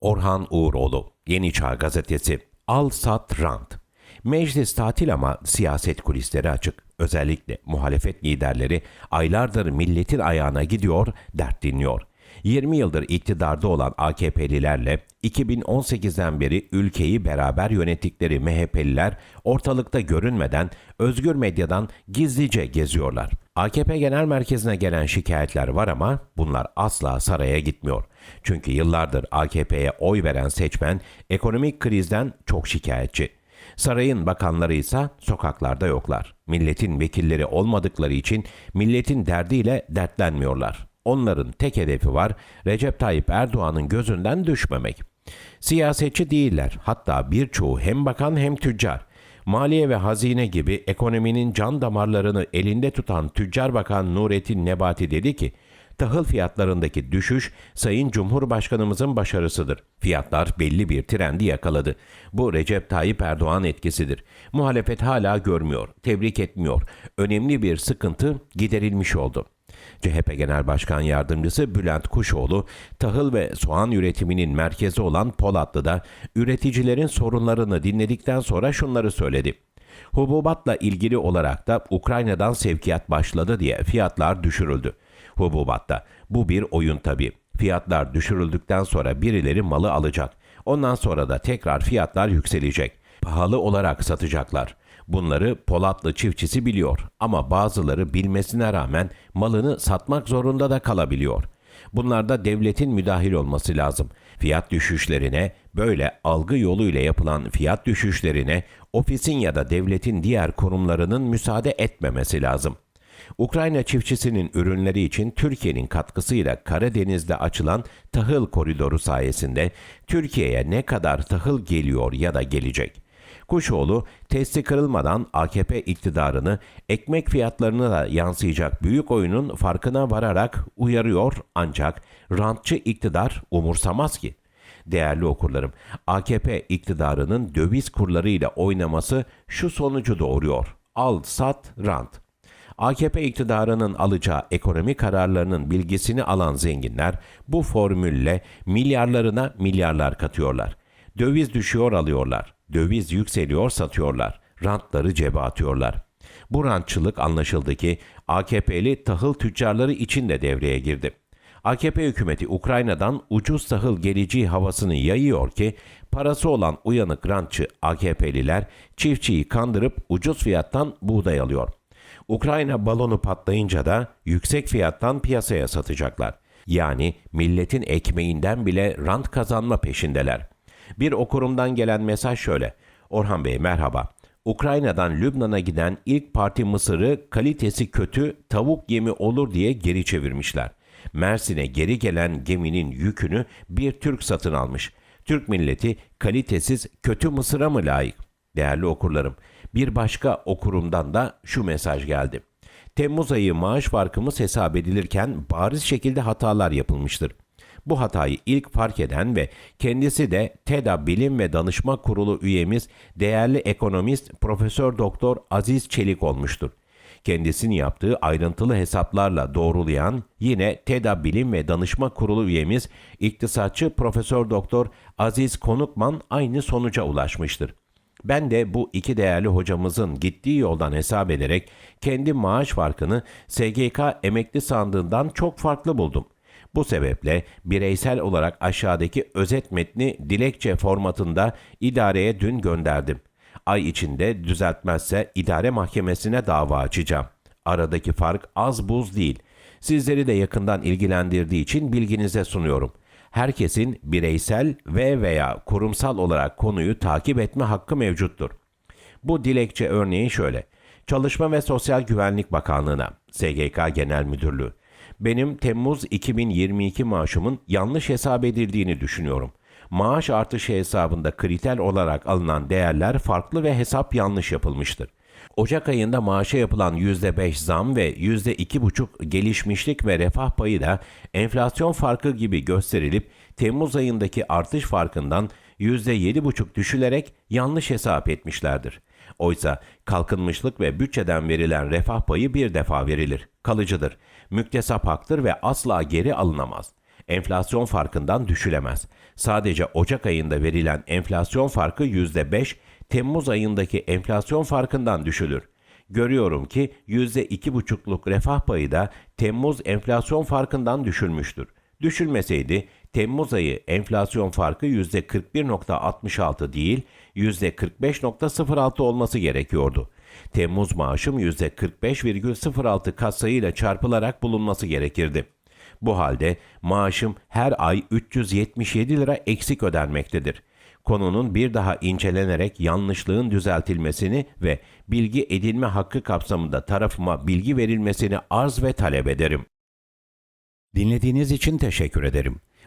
Orhan Uğuroğlu, Yeni Çağ Gazetesi, Al Sat Rant. Meclis tatil ama siyaset kulisleri açık. Özellikle muhalefet liderleri aylardır milletin ayağına gidiyor, dert dinliyor. 20 yıldır iktidarda olan AKP'lilerle 2018'den beri ülkeyi beraber yönettikleri MHP'liler ortalıkta görünmeden özgür medyadan gizlice geziyorlar. AKP Genel Merkezi'ne gelen şikayetler var ama bunlar asla saraya gitmiyor. Çünkü yıllardır AKP'ye oy veren seçmen ekonomik krizden çok şikayetçi. Sarayın bakanları ise sokaklarda yoklar. Milletin vekilleri olmadıkları için milletin derdiyle dertlenmiyorlar. Onların tek hedefi var Recep Tayyip Erdoğan'ın gözünden düşmemek. Siyasetçi değiller. Hatta birçoğu hem bakan hem tüccar. Maliye ve Hazine gibi ekonominin can damarlarını elinde tutan Tüccar Bakan Nurettin Nebati dedi ki, tahıl fiyatlarındaki düşüş Sayın Cumhurbaşkanımızın başarısıdır. Fiyatlar belli bir trendi yakaladı. Bu Recep Tayyip Erdoğan etkisidir. Muhalefet hala görmüyor, tebrik etmiyor. Önemli bir sıkıntı giderilmiş oldu. CHP Genel Başkan Yardımcısı Bülent Kuşoğlu, tahıl ve soğan üretiminin merkezi olan Polatlı'da üreticilerin sorunlarını dinledikten sonra şunları söyledi. Hububatla ilgili olarak da Ukrayna'dan sevkiyat başladı diye fiyatlar düşürüldü. Hububatta bu bir oyun tabii. Fiyatlar düşürüldükten sonra birileri malı alacak. Ondan sonra da tekrar fiyatlar yükselecek. Pahalı olarak satacaklar. Bunları Polatlı çiftçisi biliyor ama bazıları bilmesine rağmen malını satmak zorunda da kalabiliyor. Bunlarda devletin müdahil olması lazım. Fiyat düşüşlerine, böyle algı yoluyla yapılan fiyat düşüşlerine ofisin ya da devletin diğer kurumlarının müsaade etmemesi lazım. Ukrayna çiftçisinin ürünleri için Türkiye'nin katkısıyla Karadeniz'de açılan tahıl koridoru sayesinde Türkiye'ye ne kadar tahıl geliyor ya da gelecek? Kuşoğlu testi kırılmadan AKP iktidarını ekmek fiyatlarına da yansıyacak büyük oyunun farkına vararak uyarıyor ancak rantçı iktidar umursamaz ki. Değerli okurlarım, AKP iktidarının döviz kurlarıyla oynaması şu sonucu doğuruyor. Al, sat, rant. AKP iktidarının alacağı ekonomi kararlarının bilgisini alan zenginler bu formülle milyarlarına milyarlar katıyorlar. Döviz düşüyor alıyorlar. Döviz yükseliyor satıyorlar. Rantları cebe atıyorlar. Bu rantçılık anlaşıldı ki AKP'li tahıl tüccarları için de devreye girdi. AKP hükümeti Ukrayna'dan ucuz tahıl geleceği havasını yayıyor ki parası olan uyanık rantçı AKP'liler çiftçiyi kandırıp ucuz fiyattan buğday alıyor. Ukrayna balonu patlayınca da yüksek fiyattan piyasaya satacaklar. Yani milletin ekmeğinden bile rant kazanma peşindeler. Bir okurumdan gelen mesaj şöyle. Orhan Bey merhaba. Ukrayna'dan Lübnan'a giden ilk parti mısırı kalitesi kötü tavuk yemi olur diye geri çevirmişler. Mersin'e geri gelen geminin yükünü bir Türk satın almış. Türk milleti kalitesiz kötü mısıra mı layık? Değerli okurlarım, bir başka okurumdan da şu mesaj geldi. Temmuz ayı maaş farkımız hesap edilirken bariz şekilde hatalar yapılmıştır. Bu hatayı ilk fark eden ve kendisi de TEDA Bilim ve Danışma Kurulu üyemiz değerli ekonomist Profesör Doktor Aziz Çelik olmuştur. Kendisinin yaptığı ayrıntılı hesaplarla doğrulayan yine TEDA Bilim ve Danışma Kurulu üyemiz iktisatçı Profesör Doktor Aziz Konukman aynı sonuca ulaşmıştır. Ben de bu iki değerli hocamızın gittiği yoldan hesap ederek kendi maaş farkını SGK emekli sandığından çok farklı buldum. Bu sebeple bireysel olarak aşağıdaki özet metni dilekçe formatında idareye dün gönderdim. Ay içinde düzeltmezse idare mahkemesine dava açacağım. Aradaki fark az buz değil. Sizleri de yakından ilgilendirdiği için bilginize sunuyorum. Herkesin bireysel ve veya kurumsal olarak konuyu takip etme hakkı mevcuttur. Bu dilekçe örneği şöyle. Çalışma ve Sosyal Güvenlik Bakanlığı'na, SGK Genel Müdürlüğü, benim Temmuz 2022 maaşımın yanlış hesap edildiğini düşünüyorum. Maaş artışı hesabında kriter olarak alınan değerler farklı ve hesap yanlış yapılmıştır. Ocak ayında maaşa yapılan %5 zam ve %2,5 gelişmişlik ve refah payı da enflasyon farkı gibi gösterilip Temmuz ayındaki artış farkından %7,5 düşülerek yanlış hesap etmişlerdir. Oysa kalkınmışlık ve bütçeden verilen refah payı bir defa verilir, kalıcıdır. Müktesap haktır ve asla geri alınamaz. enflasyon farkından düşülemez. Sadece Ocak ayında verilen enflasyon farkı %5, Temmuz ayındaki enflasyon farkından düşülür. Görüyorum ki %2,5'luk refah payı da Temmuz enflasyon farkından düşülmüştür. Düşülmeseydi Temmuz ayı enflasyon farkı %41.66 değil %45.06 olması gerekiyordu. Temmuz maaşım %45,06 katsayıyla çarpılarak bulunması gerekirdi. Bu halde maaşım her ay 377 lira eksik ödenmektedir. Konunun bir daha incelenerek yanlışlığın düzeltilmesini ve bilgi edinme hakkı kapsamında tarafıma bilgi verilmesini arz ve talep ederim. Dinlediğiniz için teşekkür ederim.